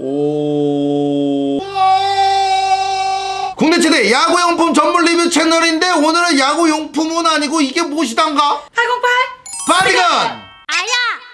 오. 국내 최대 야구용품 전문 리뷰 채널인데 오늘은 야구용품은 아니고 이게 무엇이단가? 808? 바디건! 아야!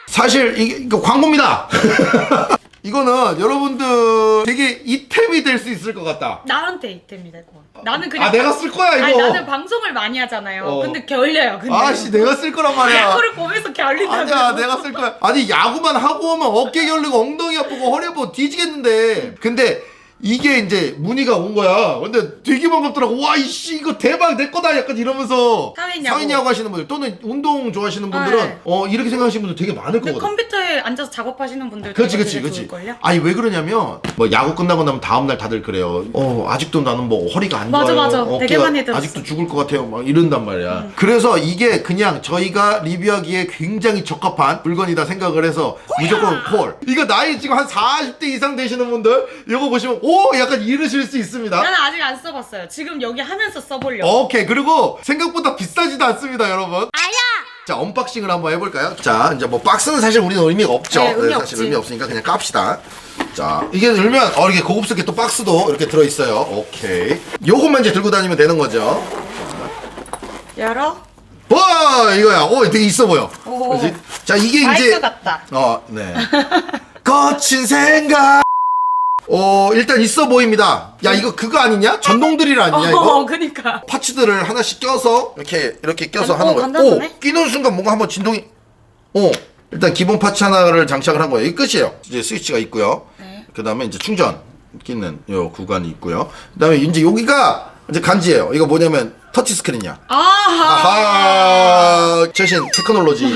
사실 이게 이거 광고입니다. 이거는 여러분들 되게 이템이 될 수 있을 것 같다. 나한테 이템이다 이거. 나는 그냥 아 내가 쓸 거야 이거. 아니 나는 방송을 많이 하잖아요. 어. 근데 결려요. 근데 아씨 내가 쓸 거란 말이야. 야구를 보면서 결린다고. 아니야 내가 쓸 거야 아니 야구만 하고 오면 어깨 결리고 엉덩이 아프고 허리 아프고 뒤지겠는데 근데 이게 이제 문의가 온 거야 근데 되게 반갑더라고 와 이씨 이거 대박 내 거다 약간 이러면서. 사회인 야구 하시는 분들 또는 운동 좋아하시는 분들은 네. 어 이렇게 생각하시는 분들 되게 많을 근데 거거든 컴퓨터에 앉아서 작업하시는 분들 그렇지 그렇지 그렇지 걸요? 아니 왜 그러냐면 뭐 야구 끝나고 나면 다음날 다들 그래요 어 아직도 나는 뭐 허리가 안 맞아, 좋아요 맞아. 되게 어깨가 많이 들었어. 음. 아직도 죽을 것 같아요 막 이런단 말이야 그래서 이게 그냥 저희가 리뷰하기에 굉장히 적합한 물건이다 생각을 해서 무조건 콜 이거 나이 지금 한 40대 이상 되시는 분들 이거 보시면 오 약간 이러실 수 있습니다 나는 아직 안 써봤어요. 지금 여기 하면서 써보려고. 오케이 그리고 생각보다 비싸지도 않습니다 여러분 아야! 자 언박싱을 한번 해볼까요? 자 이제 뭐 박스는 사실 우리는 의미가 없죠. 네, 의미 사실 없지. 의미 없으니까 그냥 깝시다. 자 이게 열면 어 이렇게 고급스럽게 또 박스도 이렇게 들어 있어요. 오케이. 요것만 이제 들고 다니면 되는 거죠. 열어? 와 이거야. 오 되게 있어 보여. 오. 그렇지? 자 이게 이제 같다. 어 네. 거친 생각. 어 일단 있어 보입니다. 야 이거 그거 아니냐? 전동드릴 아니냐 이거? 어, 그니까. 파츠들을 하나씩 껴서 이렇게 이렇게 껴서 어, 하는 거예요. 간단하네. 오, 끼는 순간 뭔가 한번 진동이. 오, 일단 기본 파츠 하나를 장착을 한 거예요. 이 끝이에요. 이제 스위치가 있고요. 네. 그 다음에 이제 충전 끼는 요 구간이 있고요. 그 다음에 이제 여기가 이제 간지예요. 이거 뭐냐면 터치 스크린이야. 아하! 아하 최신 테크놀로지.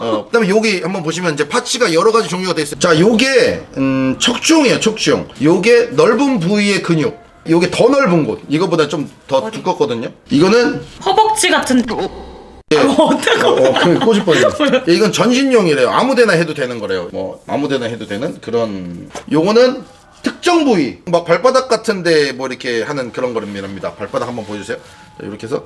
어, 그다음에 여기 한번 보시면 이제 파츠가 여러 가지 종류가 돼 있어요. 자, 요게 음, 척추용이에요. 척추용. 요게 넓은 부위의 근육. 요게 더 넓은 곳. 이거보다 좀 더 두껍거든요. 이거는 허벅지 같은. 예. 어, 어떡해. 어, 어, 그 뻔했네. 예, 이건 전신용이래요. 아무데나 해도 되는 거래요. 뭐 아무데나 해도 되는 그런. 요거는 특정 부위, 막 발바닥 같은데 뭐 이렇게 하는 그런 거랍니다. 발바닥 한번 보여주세요. 자, 이렇게 해서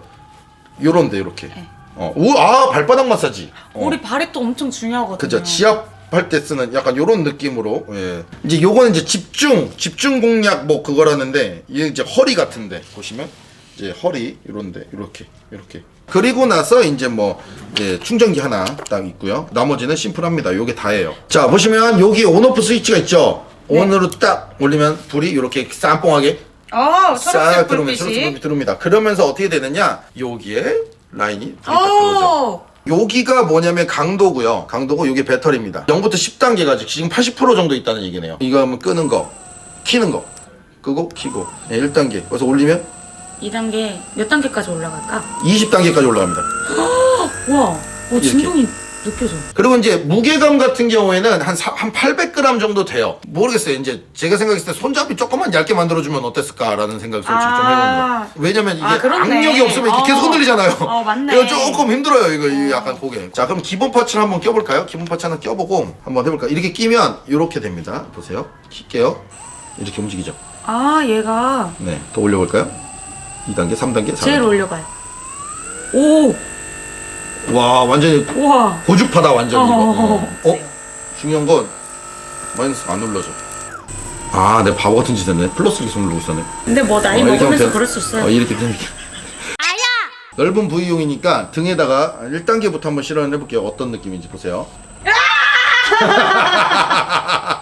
요런데 이렇게. 어, 우, 아 발바닥 마사지. 어. 우리 발이 또 엄청 중요하거든요. 그죠. 지압 할 때 쓰는 약간 요런 느낌으로. 예. 이제 요거는 이제 집중, 집중 공략 뭐 그거라는데 이게 이제 허리 같은데 보시면 이제 허리 요런데 이렇게 이렇게. 그리고 나서 이제 뭐 이제 충전기 하나 딱 있고요. 나머지는 심플합니다. 요게 다예요. 자 보시면 여기 온오프 스위치가 있죠. 네. 온으로 딱 올리면 불이 이렇게 쌈뽕하게 아, 싹 초록색 들어오면 초록색 불빛이. 불빛 들어옵니다. 그러면서 어떻게 되느냐? 여기에 라인이 불이 딱 들어오죠. 오! 여기가 뭐냐면 강도고요. 강도고 이게 배터리입니다. 0부터 10단계가 지금 80% 정도 있다는 얘기네요. 이거 하면 끄는 거, 키는 거, 끄고 키고. 네, 1단계. 그래서 올리면 2단계 몇 단계까지 올라갈까? 20단계까지 올라갑니다. 와, 오, 진동이 느껴져. 그리고 이제 무게감 같은 경우에는 한, 사- 한 800g 정도 돼요. 모르겠어요. 이제 제가 생각했을 때 손잡이 조금만 얇게 만들어주면 어땠을까라는 생각을 솔직히 좀 아. 해봅니다. 왜냐면 이게 아, 그렇네. 악력이 없으면 이렇게 계속 어. 흔들리잖아요. 어, 맞네. 이거 조금 힘들어요. 이거 이거 약간 고개. 자, 그럼 기본 파츠를 한번 껴볼까요? 기본 파츠 하나 껴보고 한번 해볼까요? 이렇게 끼면 이렇게 됩니다. 보세요. 킬게요. 이렇게 움직이죠. 아, 얘가 네. 더 올려볼까요? 2단계, 3단계, 4단계. 제일 올려가요. 오! 와, 완전히 우와. 고주파다 완전 이거. 어, 어? 어? 중요한 건 마이너스 안 눌러져. 아, 내 바보 같은 짓 했네. 플러스 계속 누르고 있었네. 근데 뭐 나이 어, 이렇게 먹으면서 하면 돼. 그럴 수 있어요. 어, 이렇게 되면. 아야! 넓은 부위용이니까 등에다가 1단계부터 한번 실험을 해볼게요. 어떤 느낌인지 보세요.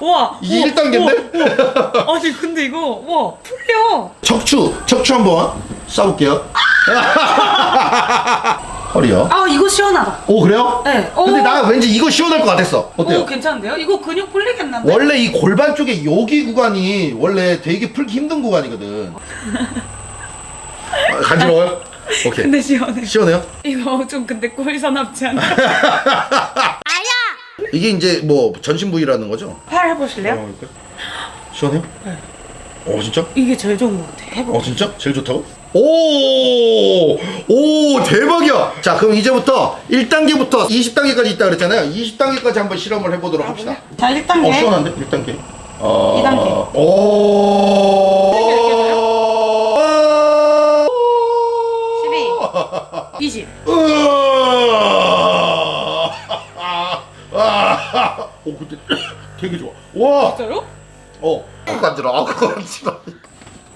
우와. 이게 우와, 1단계인데? 우와. 아니 근데 이거 우와 풀려. 척추, 척추 한번 쏴볼게요. 허리요. 아 이거 시원하다. 오, 그래요? 네. 근데 오. 나 왠지 이거 시원할 것 같았어. 어때요? 오 괜찮은데요? 이거 근육 풀리겠는데? 원래 이 골반 쪽에 여기 구간이 원래 되게 풀기 힘든 구간이거든. 아, 간지러워요? 오케이. 근데 시원해. 시원해요? 이거 좀 근데 꼴사납지 않아? 이게 이제 뭐 전신 부위라는 거죠? 팔 해보실래요? 시원해요? 네. 어 진짜? 이게 제일 좋은 것 같아. 해보. 어 진짜? 제일 좋다고? 오! 오 대박이야! 자 그럼 이제부터 1단계부터 20단계까지 있다 그랬잖아요 20단계까지 한번 실험을 해보도록 합시다 자 1단계. 어 시원한데? 1단계 어... 2단계. 오... 12. 20. 으아! 아, 오 근데 되게 좋아. 와. 진짜요? 어. 아 간지러. 아 간지러.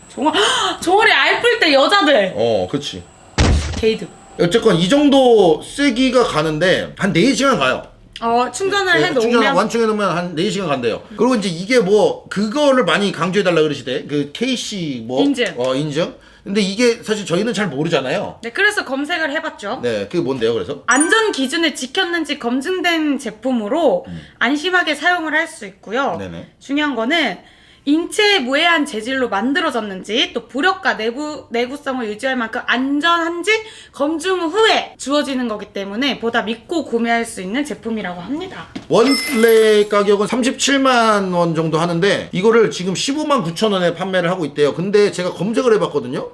종아 종아리 알뿔 때 여자들 어, 그렇지. 게이드. 어쨌건 이 정도 세기가 가는데 한 4시간 가요. 어 충전을 네, 충전 해놓으면 완충해 놓으면 한 4시간 간대요. 그리고 이제 이게 뭐 그거를 많이 강조해 달라 그러시대. 그 KC 뭐 인증. 어, 인증. 근데 이게 사실 저희는 잘 모르잖아요. 네 그래서 검색을 해봤죠. 네, 그게 뭔데요, 그래서? 안전 기준을 지켰는지 검증된 제품으로 안심하게 사용을 할 수 있고요. 음. 네네. 중요한 거는 인체에 무해한 재질로 만들어졌는지 또 부력과 내구 내구성을 유지할 만큼 안전한지 검증 후에 주어지는 거기 때문에 보다 믿고 구매할 수 있는 제품이라고 합니다. 원래 가격은 37만 원 정도 하는데 이거를 지금 15만 9천 원에 판매를 하고 있대요. 근데 제가 검색을 해봤거든요.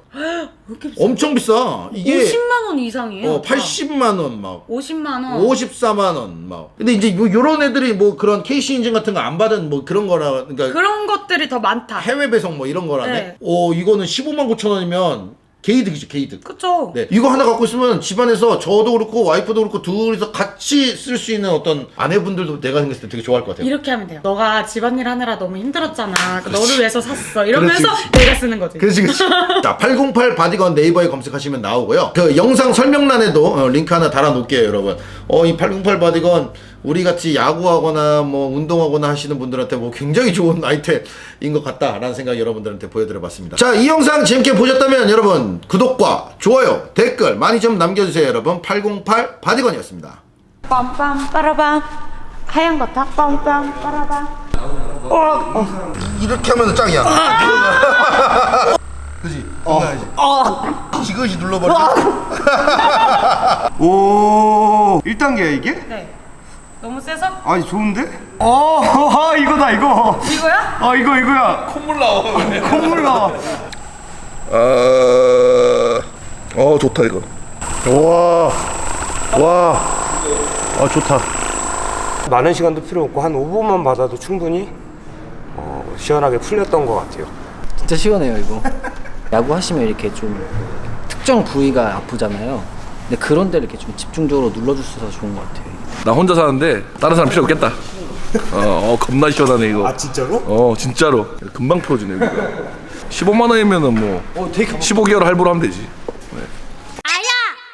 왜 이렇게 비싸? 엄청 비싸. 이게 50만 원 이상이에요. 어, 80만 원 막. 50만 원. 54만 원 막. 근데 이제 요, 요런 애들이 뭐 그런 KC 인증 같은 거 안 받은 뭐 그런 거라 그러니까 그런 것들이 더 많다. 해외 배송 뭐 이런 거라네. 네. 어, 이거는 15만 9천 원이면 게이득이죠, 게이득. 그쵸? 네. 이거 하나 갖고 있으면 집안에서 저도 그렇고 와이프도 그렇고 둘이서 같이 쓸 수 있는 어떤 아내분들도 내가 생겼을 때 되게 좋아할 것 같아요. 이렇게 하면 돼요. 너가 집안일 하느라 너무 힘들었잖아. 너를 위해서 샀어. 이러면서 그렇지, 내가 쓰는 거지. 그렇지, 그렇지. 자, 808 바디건 네이버에 검색하시면 나오고요. 그 영상 설명란에도 어, 링크 하나 달아놓을게요, 여러분. 어, 이 808 바디건 우리 같이 야구하거나 뭐 운동하거나 하시는 분들한테 뭐 굉장히 좋은 아이템인 것 같다라는 생각 여러분들한테 보여드려봤습니다. 자, 이 영상 재밌게 보셨다면 여러분 구독과 좋아요, 댓글 많이 좀 남겨주세요, 여러분. 808 바디건이었습니다. 빰빰 빠라밤. 하얀 거다. 빰빰 빠라밤. 이렇게 하면 짱이야. 그지? 어. 지그시 눌러버려. 오 1단계야 이게? 네. 너무 세서? 아니 좋은데? 어 아, 이거다 이거 이거야? 아 이거 이거야 콧물 나와 콧물 나와 어, 어 좋다 이거. 와 와. 아 좋다 많은 시간도 필요 없고 한 5분만 받아도 충분히 어, 시원하게 풀렸던 것 같아요 진짜 시원해요 이거 야구 하시면 이렇게 좀 특정 부위가 아프잖아요 근데 그런 데를 이렇게 좀 집중적으로 눌러줄 수 있어서 좋은 것 같아요 나 혼자 사는데 다른 사람 필요 없겠다. 어, 어 겁나 시원하네 이거. 아 진짜로? 어 진짜로. 금방 풀어주네 여기가. 15만 원이면은 뭐 15개월 할부로 하면 되지.